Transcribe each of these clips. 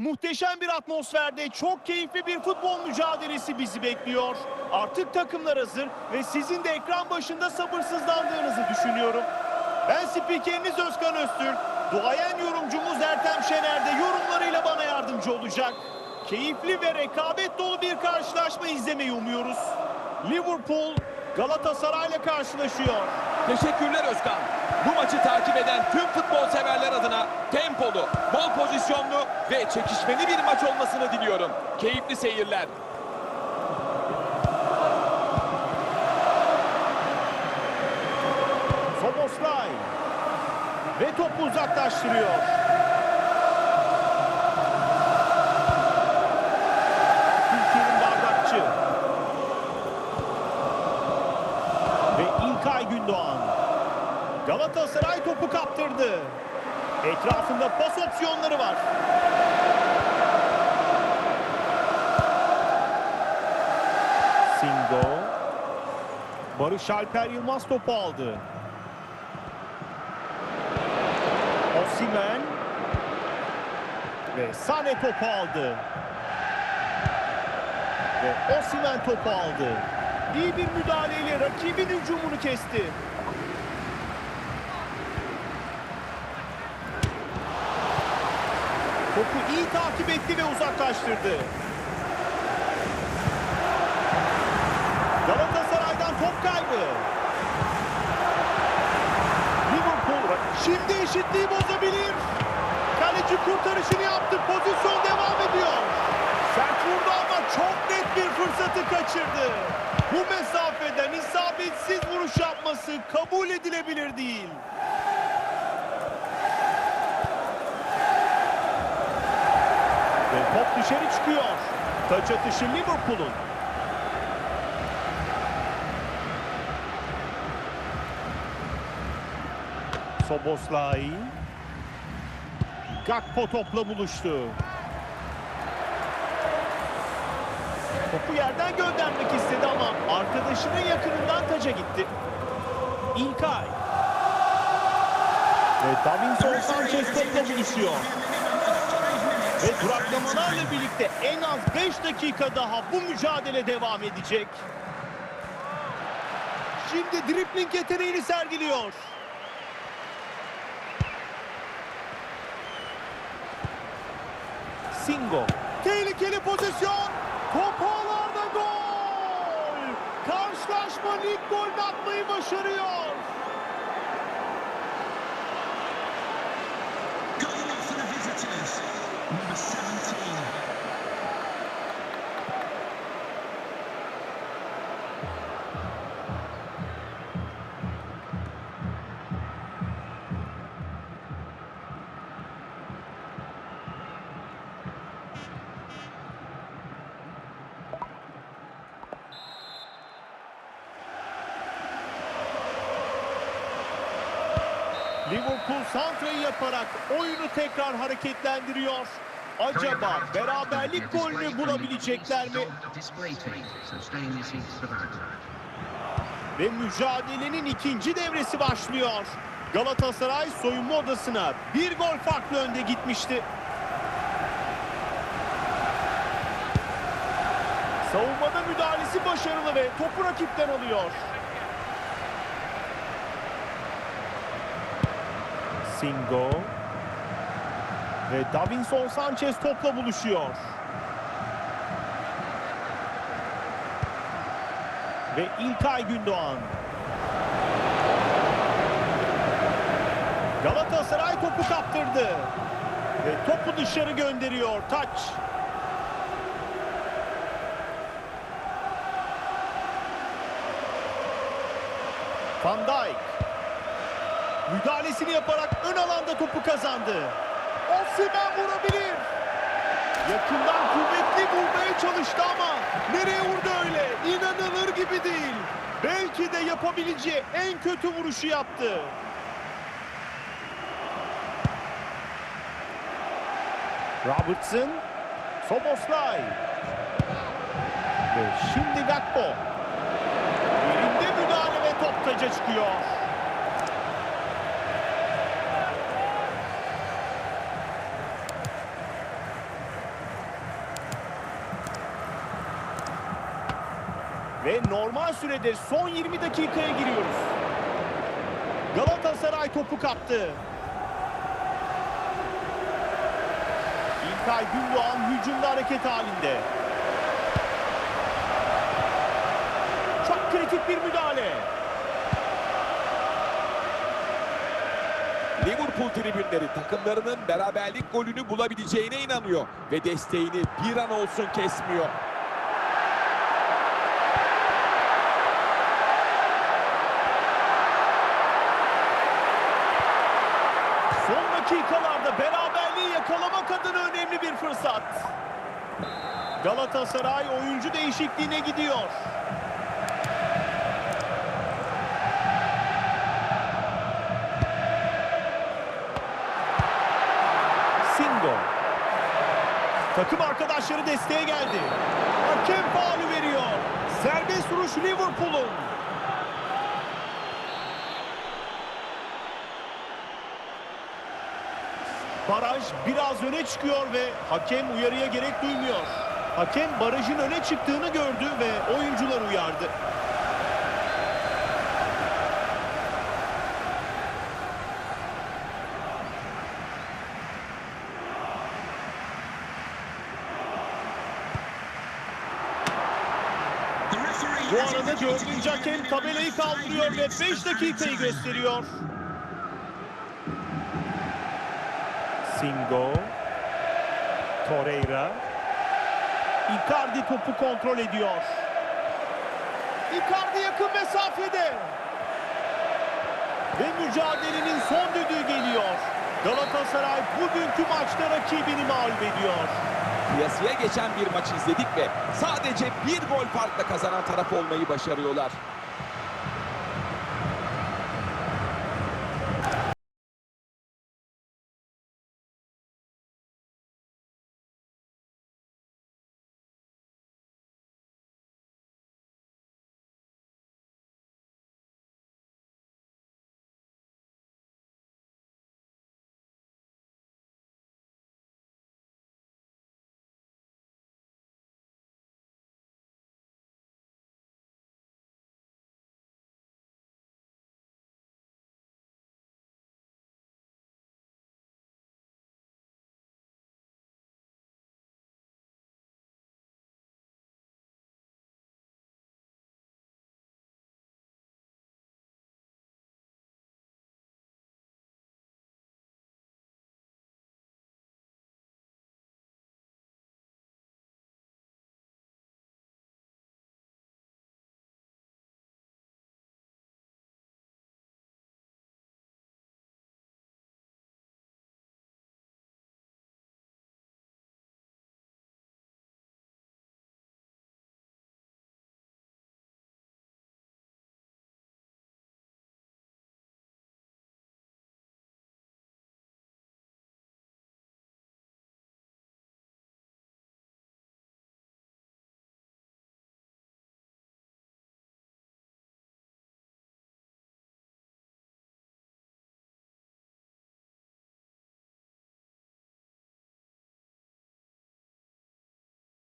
Muhteşem bir atmosferde çok keyifli bir futbol mücadelesi bizi bekliyor. Artık takımlar hazır ve sizin de ekran başında sabırsızlandığınızı düşünüyorum. Ben spikeriniz Özkan Öztürk. Duayen yorumcumuz Ertem Şener de yorumlarıyla bana yardımcı olacak. Keyifli ve rekabet dolu bir karşılaşma izlemeyi umuyoruz. Liverpool Galatasaray'la karşılaşıyor. Teşekkürler Özkan. Bu maçı takip eden tüm futbol severler adına tempolu, bol pozisyonlu ve çekişmeli bir maç olmasını diliyorum. Keyifli seyirler. Soboslay ve topu uzaklaştırıyor. Galatasaray topu kaptırdı. Etrafında pas opsiyonları var. Singo. Barış Alper Yılmaz topu aldı. Osimhen ve Sane topu aldı. Ve Osimhen topu aldı. İyi bir müdahaleyle rakibin hücumunu kesti. Topu iyi takip etti ve uzaklaştırdı. Galatasaray'dan top kaybı. Liverpool şimdi eşitliği bozabilir. Kaleci kurtarışını yaptı. Pozisyon devam ediyor. Sert vurdu ama çok net bir fırsatı kaçırdı. Bu mesafeden isabetsiz vuruş yapması kabul edilebilir değil. Dışarı çıkıyor. Taç atışı Liverpool'un. Soboslay. Gakpo topla buluştu. Topu yerden göndermek istedi ama arkadaşının yakınından taca gitti. İlkay. Ve Davinson Sanchez topla buluşuyor. Ve duraklamalarla birlikte en az 5 dakika daha bu mücadele devam edecek. Şimdi dripling yeteneğini sergiliyor. Singo. Tehlikeli pozisyon. Top ağlarda gol. Karşılaşma lig golünü atmayı başarıyor. Liverpool santrayı yaparak oyunu tekrar hareketlendiriyor. Acaba beraberlik golünü bulabilecekler mi? Ve mücadelenin ikinci devresi başlıyor. Galatasaray soyunma odasına bir gol farklı önde gitmişti. Savunmada müdahalesi başarılı ve topu rakipten alıyor. Singo ve Davinson Sanchez topla buluşuyor. Ve İlkay Gündoğan. Galatasaray topu kaptırdı. Ve topu dışarı gönderiyor. Taç. Van Dijk. Müdahalesini yaparak ön alanda topu kazandı. Osimhen vurabilir. Yakından kuvvetli vurmaya çalıştı ama nereye vurdu öyle? İnanılır gibi değil. Belki de yapabileceği en kötü vuruşu yaptı. Robertson, Soboslay ve şimdi Gakpo. Yerinde müdahale ve top taca çıkıyor. Ve normal sürede son 20 dakikaya giriyoruz. Galatasaray topu kaptı. İlkay Gündoğan hücumda hareket halinde. Çok kritik bir müdahale. Liverpool tribünleri takımlarının beraberlik golünü bulabileceğine inanıyor ve desteğini bir an olsun kesmiyor. Son dakikalarda beraberliği yakalamak adına önemli bir fırsat. Galatasaray oyuncu değişikliğine gidiyor. Singo. Takım arkadaşları desteğe geldi. Hakem faulü veriyor. Serbest vuruş Liverpool'un. Baraj biraz öne çıkıyor ve hakem uyarıya gerek duymuyor. Hakem barajın öne çıktığını gördü ve oyuncular uyardı. Bu arada dördüncü hakem tabelayı kaldırıyor ve minutes 5 of dakikayı gösteriyor. Singo. Torreira. Icardi topu kontrol ediyor. Icardi yakın mesafede. Ve mücadelenin son düdüğü geliyor. Galatasaray bugünkü maçta rakibini mağlup ediyor. Kıyasıya geçen bir maç izledik ve sadece bir gol farkla kazanan taraf olmayı başarıyorlar.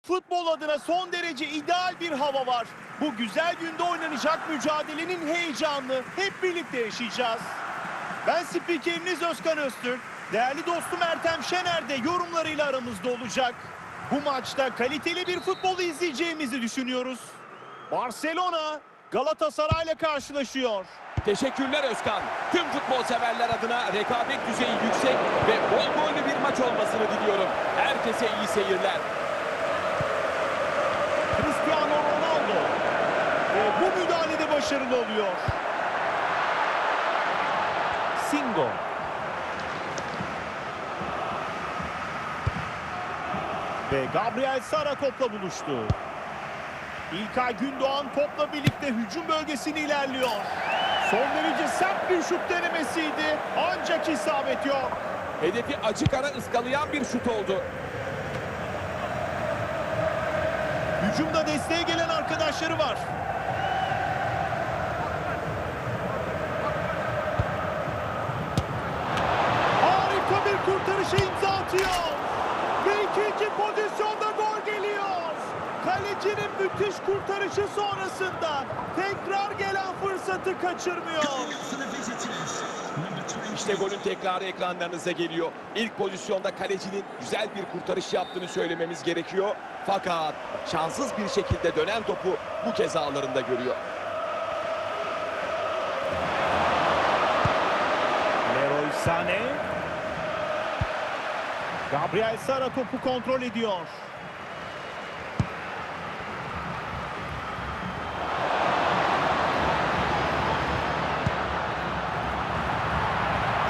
Futbol adına son derece ideal bir hava var. Bu güzel günde oynanacak mücadelenin heyecanını hep birlikte yaşayacağız. Ben spikeriniz Özkan Öztürk. Değerli dostum Ertem Şener de yorumlarıyla aramızda olacak. Bu maçta kaliteli bir futbol izleyeceğimizi düşünüyoruz. Barcelona Galatasaray'la karşılaşıyor. Teşekkürler Özkan. Tüm futbol severler adına rekabet düzeyi yüksek ve bol gollü bir maç olmasını diliyorum. Herkese iyi seyirler. Cristiano Ronaldo. Ve bu müdahalede başarılı oluyor. Singo. Ve Gabriel Sara topla buluştu. İlkay Gündoğan topla birlikte hücum bölgesine ilerliyor. Son derece sert bir şut denemesiydi. Ancak isabet yok. Hedefi açık ara ıskalayan bir şut oldu. Hücumda desteğe gelen arkadaşları var. Atıyor. Ve ikinci pozisyonda gol geliyor. Kalecinin müthiş kurtarışı sonrasında tekrar gelen fırsatı kaçırmıyor. For the visitors, number 20. İşte golün tekrarı ekranlarınıza geliyor. İlk pozisyonda kalecinin güzel bir kurtarış yaptığını söylememiz gerekiyor. Fakat şanssız bir şekilde dönen topu bu kez ağlarında görüyor. Gabriel Sara topu kontrol ediyor.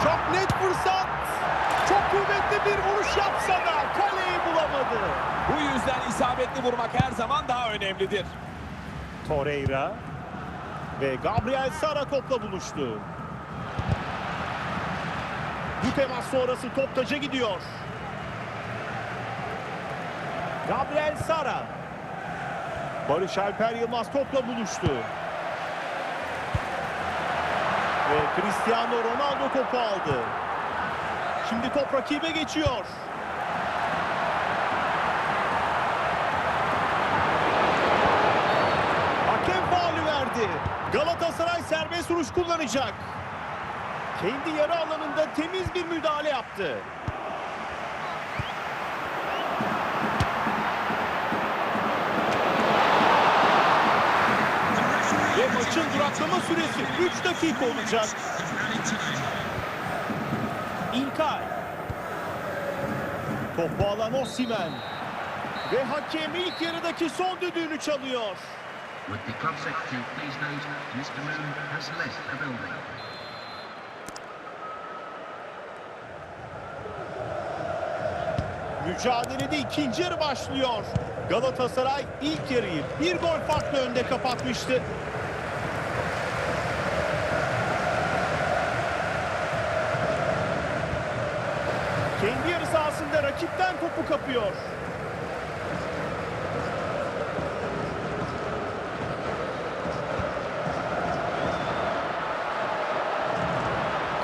Çok net fırsat. Çok kuvvetli bir vuruş yapsa da kaleyi bulamadı. Bu yüzden isabetli vurmak her zaman daha önemlidir. Torreira ve Gabriel Sara topla buluştu. Bu temas sonrası top taca gidiyor. Gabriel Sara. Barış Alper Yılmaz topla buluştu. Ve Cristiano Ronaldo topu aldı. Şimdi top rakibe geçiyor. Hakem faulü verdi. Galatasaray serbest vuruş kullanacak. Kendi yarı alanında temiz bir müdahale yaptı. Ve duraklama süresi 3 dakika olacak. İlkay. Topu alan Osimhen. Ve hakem ilk yarıdaki son düdüğünü çalıyor. Would the club secretary please note Mr. Moon has left the building. Mücadelede ikinci yarı başlıyor. Galatasaray ilk yarıyı bir gol farklı önde kapatmıştı. Kendi yarı sahasında rakipten topu kapıyor.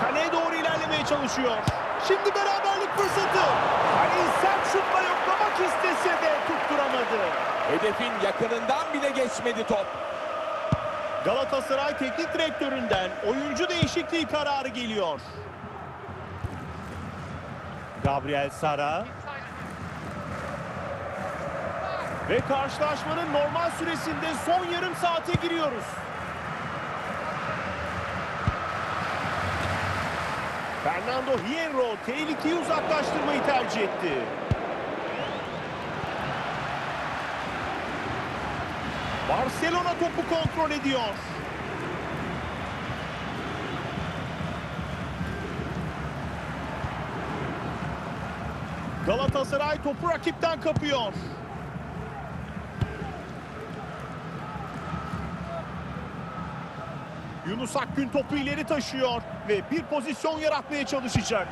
Kaleye doğru ilerlemeye çalışıyor. Şimdi beraberlik fırsatı. Kaleyi sert şutla yoklamak istese de tutturamadı. Hedefin yakınından bile geçmedi top. Galatasaray teknik direktöründen oyuncu değişikliği kararı geliyor. Gabriel Sara. Ve karşılaşmanın normal süresinde son yarım saate giriyoruz. Fernando Hierro tehlikeyi uzaklaştırmayı tercih etti. Barcelona topu kontrol ediyor. Galatasaray topu rakipten kapıyor. Yunus Akgün topu ileri taşıyor ve bir pozisyon yaratmaya çalışacak.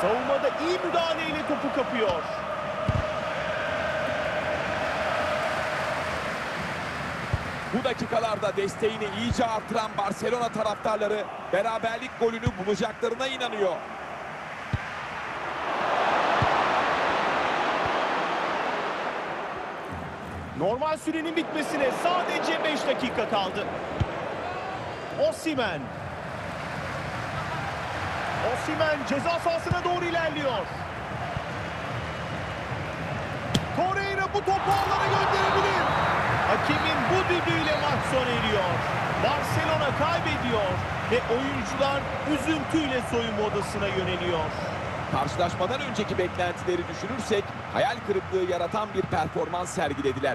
Savunmada iyi müdahaleyle topu kapıyor. Bu dakikalarda desteğini iyice artıran Barcelona taraftarları beraberlik golünü bulacaklarına inanıyor. Normal sürenin bitmesine sadece 5 dakika kaldı. Osimhen. Osimhen ceza sahasına doğru ilerliyor. Torreira bu topu ağlara gönderebilir. Hakemin bu düdüğüyle maç sona eriyor. Barcelona kaybediyor ve oyuncular üzüntüyle soyunma odasına yöneliyor. Karşılaşmadan önceki beklentileri düşünürsek hayal kırıklığı yaratan bir performans sergilediler.